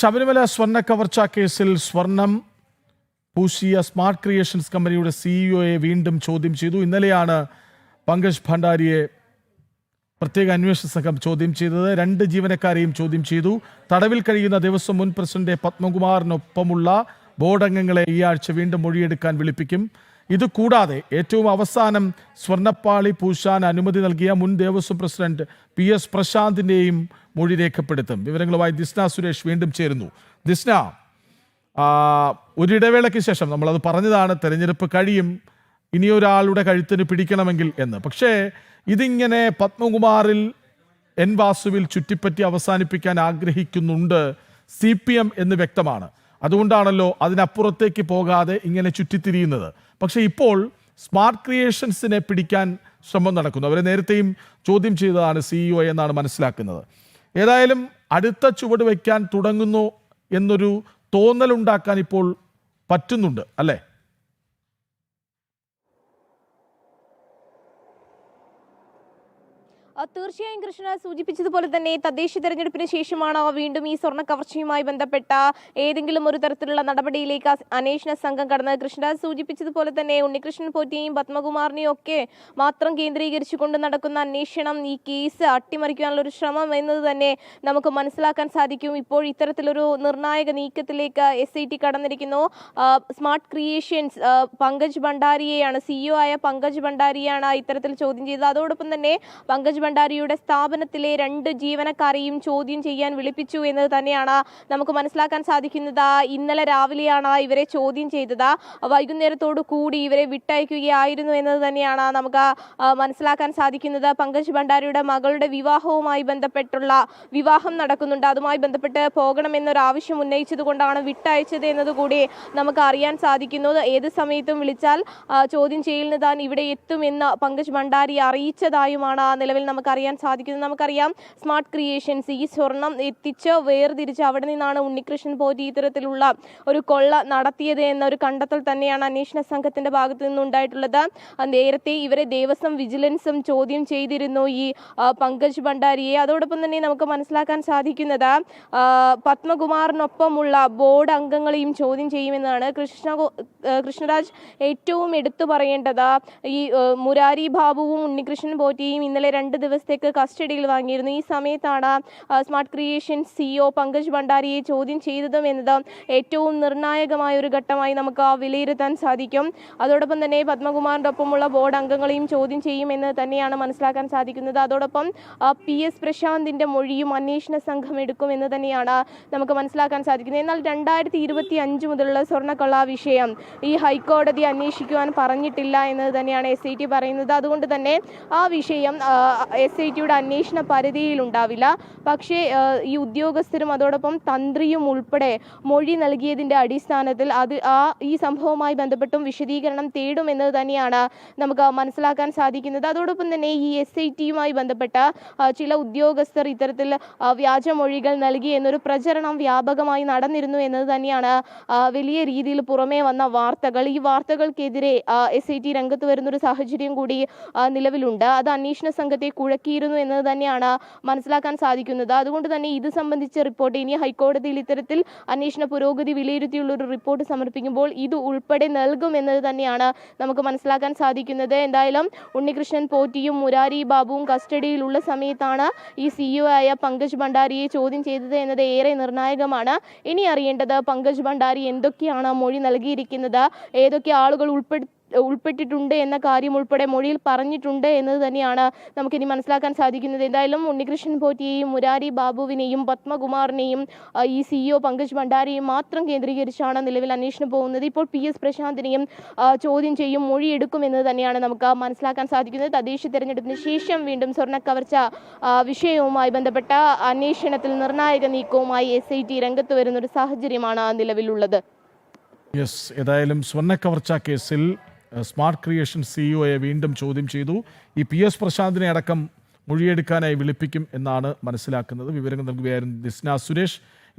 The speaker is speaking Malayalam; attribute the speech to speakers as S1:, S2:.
S1: ശബരിമല സ്വർണ കവർച്ചാ കേസിൽ സ്വർണം പൂശിയ സ്മാർട്ട് ക്രിയേഷൻസ് കമ്പനിയുടെ സിഇഒയെ വീണ്ടും ചോദ്യം ചെയ്തു. ഇന്നലെയാണ് പങ്കജ് ഭണ്ഡാരിയെ പ്രത്യേക അന്വേഷണ സംഘം ചോദ്യം ചെയ്തത്. രണ്ട് ജീവനക്കാരെയും ചോദ്യം ചെയ്തു. തടവിൽ കഴിയുന്ന ദേവസ്വം മുൻ പ്രസിഡന്റ് പത്മകുമാറിനൊപ്പമുള്ള ബോർഡ് അംഗങ്ങളെ ഈ ആഴ്ച വീണ്ടും മൊഴിയെടുക്കാൻ വിളിപ്പിക്കും. ഇത് കൂടാതെ ഏറ്റവും അവസാനം സ്വർണപ്പാളി പൂശാൻ അനുമതി നൽകിയ മുൻ ദേവസ്വം പ്രസിഡന്റ് പി എസ് പ്രശാന്തിന്റെയും മൊഴി രേഖപ്പെടുത്തും. വിവരങ്ങളുമായി ദിസ്ന സുരേഷ് വീണ്ടും ചേരുന്നു. ദിസ്ന ഒരിടവേളയ്ക്ക് ശേഷം നമ്മളത് പറഞ്ഞതാണ് തെരഞ്ഞെടുപ്പ് കഴിയും ഇനിയൊരാളുടെ കഴുത്തിന് പിടിക്കണമെങ്കിൽ എന്ന്. പക്ഷേ ഇതിങ്ങനെ പത്മകുമാറിൽ എൻ വാസുവിൽ ചുറ്റിപ്പറ്റി അവസാനിപ്പിക്കാൻ ആഗ്രഹിക്കുന്നുണ്ട് സി എന്ന് വ്യക്തമാണ്. അതുകൊണ്ടാണല്ലോ അതിനപ്പുറത്തേക്ക് പോകാതെ ഇങ്ങനെ ചുറ്റിത്തിരിയുന്നത്. പക്ഷേ ഇപ്പോൾ സ്മാർട്ട് ക്രിയേഷൻസിനെ പിടിക്കാൻ ശ്രമം നടക്കുന്നു. അവരെ നേരത്തെയും ചോദ്യം ചെയ്തതാണ് സിഇഒ എന്നാണ് മനസ്സിലാക്കുന്നത്. ഏതായാലും അടുത്ത ചുവട് വയ്ക്കാൻ തുടങ്ങുന്നു എന്നൊരു തോന്നലുണ്ടാക്കാൻ ഇപ്പോൾ പറ്റുന്നുണ്ട് അല്ലേ?
S2: തീർച്ചയായും കൃഷ്ണ സൂചിപ്പിച്ചതുപോലെ തന്നെ തദ്ദേശ തെരഞ്ഞെടുപ്പിന് ശേഷമാണ് വീണ്ടും ഈ സ്വർണ കവർച്ചയുമായി ബന്ധപ്പെട്ട ഏതെങ്കിലും ഒരു തരത്തിലുള്ള നടപടിയിലേക്ക് അന്വേഷണ സംഘം കടന്നത്. കൃഷ്ണദാസ് സൂചിപ്പിച്ചതുപോലെ തന്നെ ഉണ്ണികൃഷ്ണൻ പോറ്റിയെയും പത്മകുമാറിനെയും ഒക്കെ മാത്രം കേന്ദ്രീകരിച്ചുകൊണ്ട് നടക്കുന്ന അന്വേഷണം ഈ കേസ് അട്ടിമറിക്കാനുള്ള ഒരു ശ്രമം എന്നത് തന്നെ നമുക്ക് മനസ്സിലാക്കാൻ സാധിക്കും. ഇപ്പോൾ ഇത്തരത്തിലൊരു നിർണായക നീക്കത്തിലേക്ക് എസ് ഐ ടി കടന്നിരിക്കുന്നു. സ്മാർട്ട് ക്രിയേഷൻസ് പങ്കജ് ഭണ്ഡാരിയെയാണ് സിഇഒ ആയ പങ്കജ് ഭണ്ഡാരിയാണ് ഇത്തരത്തിൽ ചോദ്യം ചെയ്തത്. അതോടൊപ്പം തന്നെ പങ്കജ് ഭണ്ഡാരിയുടെ സ്ഥാപനത്തിലെ രണ്ട് ജീവനക്കാരെയും ചോദ്യം ചെയ്യാൻ വിളിപ്പിച്ചു എന്നത് തന്നെയാണ് നമുക്ക് മനസ്സിലാക്കാൻ സാധിക്കുന്നത്. ഇന്നലെ രാവിലെയാണ് ഇവരെ ചോദ്യം ചെയ്തത്. വൈകുന്നേരത്തോടു കൂടി ഇവരെ വിട്ടയക്കുകയായിരുന്നു എന്നത് തന്നെയാണ് നമുക്ക് മനസ്സിലാക്കാൻ സാധിക്കുന്നത്. പങ്കജ് ഭണ്ഡാരിയുടെ മകളുടെ വിവാഹവുമായി ബന്ധപ്പെട്ടുള്ള വിവാഹം നടക്കുന്നുണ്ട്. അതുമായി ബന്ധപ്പെട്ട് പോകണമെന്നൊരു ആവശ്യം ഉന്നയിച്ചത് കൊണ്ടാണ് വിട്ടയച്ചത് എന്നതുകൂടി നമുക്ക് അറിയാൻ സാധിക്കുന്നു. ഏത് സമയത്തും വിളിച്ചാൽ ചോദ്യം ചെയ്യലിന് താൻ ഇവിടെ എത്തുമെന്ന് പങ്കജ് ഭണ്ഡാരി അറിയിച്ചതായുമാണ് നിലവിൽ നമുക്ക് അറിയാൻ സാധിക്കുന്നത് നമുക്കറിയാം സ്മാർട്ട് ക്രിയേഷൻസ് ഈ സ്വർണം എത്തിച്ച് വേർതിരിച്ച് അവിടെ നിന്നാണ് ഉണ്ണികൃഷ്ണൻ പോറ്റി ഇത്തരത്തിലുള്ള ഒരു കൊള്ള നടത്തിയത് എന്ന ഒരു കണ്ടെത്തൽ തന്നെയാണ് അന്വേഷണ സംഘത്തിന്റെ ഭാഗത്തു നിന്നുണ്ടായിട്ടുള്ളത്. നേരത്തെ ഇവരെ ദേവസ്വം വിജിലൻസും ചോദ്യം ചെയ്തിരുന്നു ഈ പങ്കജ് ഭണ്ഡാരിയെ. അതോടൊപ്പം തന്നെ നമുക്ക് മനസ്സിലാക്കാൻ സാധിക്കുന്നത് പത്മകുമാറിനൊപ്പമുള്ള ബോർഡ് അംഗങ്ങളെയും ചോദ്യം ചെയ്യുമെന്നാണ് കൃഷ്ണ കൃഷ്ണരാജ് ഏറ്റവും എടുത്തു പറയേണ്ടത്. ഈ മുരാരി ബാബുവും ഉണ്ണികൃഷ്ണൻ പോറ്റിയും ഇന്നലെ രണ്ട് ദിവസത്തേക്ക് കസ്റ്റഡിയിൽ വാങ്ങിയിരുന്നു. ഈ സമയത്താണ് സ്മാർട്ട് ക്രിയേഷൻ സിഇഒ പങ്കജ് ഭണ്ഡാരിയെ ചോദ്യം ചെയ്തതും എന്നത് ഏറ്റവും നിർണായകമായ ഒരു ഘട്ടമായി നമുക്ക് വിലയിരുത്താൻ സാധിക്കും. അതോടൊപ്പം തന്നെ പത്മകുമാറിന്റെ ഒപ്പമുള്ള ബോർഡ് അംഗങ്ങളെയും ചോദ്യം ചെയ്യുമെന്ന് തന്നെയാണ് മനസ്സിലാക്കാൻ സാധിക്കുന്നത്. അതോടൊപ്പം പി എസ് പ്രശാന്തിന്റെ മൊഴിയും അന്വേഷണ സംഘം എടുക്കുമെന്ന് തന്നെയാണ് നമുക്ക് മനസ്സിലാക്കാൻ സാധിക്കുന്നത്. എന്നാൽ രണ്ടായിരത്തി ഇരുപത്തി അഞ്ച് മുതലുള്ള സ്വർണക്കൊള്ള വിഷയം ഈ ഹൈക്കോടതി അന്വേഷിക്കുവാൻ പറഞ്ഞിട്ടില്ല എന്നത് തന്നെയാണ് എസ് ഐ ടി പറയുന്നത്. അതുകൊണ്ട് തന്നെ ആ വിഷയം എസ് ഐ ടിയുടെ അന്വേഷണ പരിധിയിൽ ഉണ്ടാവില്ല പക്ഷേ ഈ ഉദ്യോഗസ്ഥരും അതോടൊപ്പം തന്ത്രിയും ഉൾപ്പെടെ മൊഴി നൽകിയതിന്റെ അടിസ്ഥാനത്തിൽ അത് ആ ഈ സംഭവവുമായി ബന്ധപ്പെട്ടും വിശദീകരണം തേടുമെന്നത് തന്നെയാണ് നമുക്ക് മനസ്സിലാക്കാൻ സാധിക്കുന്നത്. അതോടൊപ്പം തന്നെ ഈ എസ് ഐ ടിയുമായി ബന്ധപ്പെട്ട ചില ഉദ്യോഗസ്ഥർ ഇത്തരത്തിൽ വ്യാജമൊഴികൾ നൽകി എന്നൊരു പ്രചരണം വ്യാപകമായി നടന്നിരുന്നു എന്നത് തന്നെയാണ് വലിയ രീതിയിൽ പുറമേ വന്ന വാർത്തകൾ. ഈ വാർത്തകൾക്കെതിരെ എസ് ഐ ടി രംഗത്ത് വരുന്നൊരു സാഹചര്യം കൂടി നിലവിലുണ്ട്. അത് അന്വേഷണ സംഘത്തെ കുഴക്കിയിരുന്നു എന്നത് തന്നെയാണ് മനസ്സിലാക്കാൻ സാധിക്കുന്നത്. അതുകൊണ്ട് തന്നെ ഇത് സംബന്ധിച്ച റിപ്പോർട്ട് ഇനി ഹൈക്കോടതിയിൽ ഇത്തരത്തിൽ അന്വേഷണ പുരോഗതി വിലയിരുത്തിയുള്ള ഒരു റിപ്പോർട്ട് സമർപ്പിക്കുമ്പോൾ ഇത് ഉൾപ്പെടെ നൽകും എന്നത് തന്നെയാണ് നമുക്ക് മനസ്സിലാക്കാൻ സാധിക്കുന്നത്. എന്തായാലും ഉണ്ണികൃഷ്ണൻ പോറ്റിയും മുരാരി ബാബുവും കസ്റ്റഡിയിലുള്ള സമയത്താണ് ഈ സിഇഒ ആയ പങ്കജ് ഭണ്ഡാരിയെ ചോദ്യം ചെയ്തത് എന്നത് ഏറെ നിർണായകമാണ്. ഇനി അറിയേണ്ടത് പങ്കജ് ഭണ്ഡാരി എന്തൊക്കെയാണ് മൊഴി നൽകിയിരിക്കുന്നത്? ഏതൊക്കെ ആളുകൾ ഉൾപ്പെടുത്തി ഉൾപ്പെട്ടിട്ടുണ്ട് എന്ന കാര്യം ഉൾപ്പെടെ മൊഴിയിൽ പറഞ്ഞിട്ടുണ്ട് എന്നത് തന്നെയാണ് നമുക്കിനി മനസ്സിലാക്കാൻ സാധിക്കുന്നത്. എന്തായാലും ഉണ്ണികൃഷ്ണൻ പോറ്റിയെയും മുരാരി ബാബുവിനെയും പത്മകുമാറിനെയും ഈ സിഇഒ പങ്കജ് ഭണ്ഡാരിയെയും മാത്രം കേന്ദ്രീകരിച്ചാണ് നിലവിൽ അന്വേഷണം പോകുന്നത്. ഇപ്പോൾ പി എസ് പ്രശാന്തിനെയും ചോദ്യം ചെയ്യും മൊഴിയെടുക്കും എന്ന് തന്നെയാണ് നമുക്ക് മനസ്സിലാക്കാൻ സാധിക്കുന്നത്. തദ്ദേശ തെരഞ്ഞെടുപ്പിന് ശേഷം വീണ്ടും സ്വർണ കവർച്ച വിഷയവുമായി ബന്ധപ്പെട്ട അന്വേഷണത്തിൽ നിർണായക നീക്കവുമായി എസ് ഐ ടി രംഗത്ത് വരുന്ന ഒരു സാഹചര്യമാണ് നിലവിലുള്ളത്.
S1: യെസ് ഏതായാലും സ്വർണ കവർച്ച കേസിൽ സ്മാർട്ട് ക്രിയേഷൻ സിഇഒയെ വീണ്ടും ചോദ്യം ചെയ്തു. ഈ പി എസ് പ്രശാന്തിനെ അടക്കം മൊഴിയെടുക്കാനായി വിളിപ്പിക്കും എന്നാണ് മനസ്സിലാക്കുന്നത്. വിവരങ്ങൾ നൽകുകയായിരുന്നു ദിസ്ന സുരേഷ്.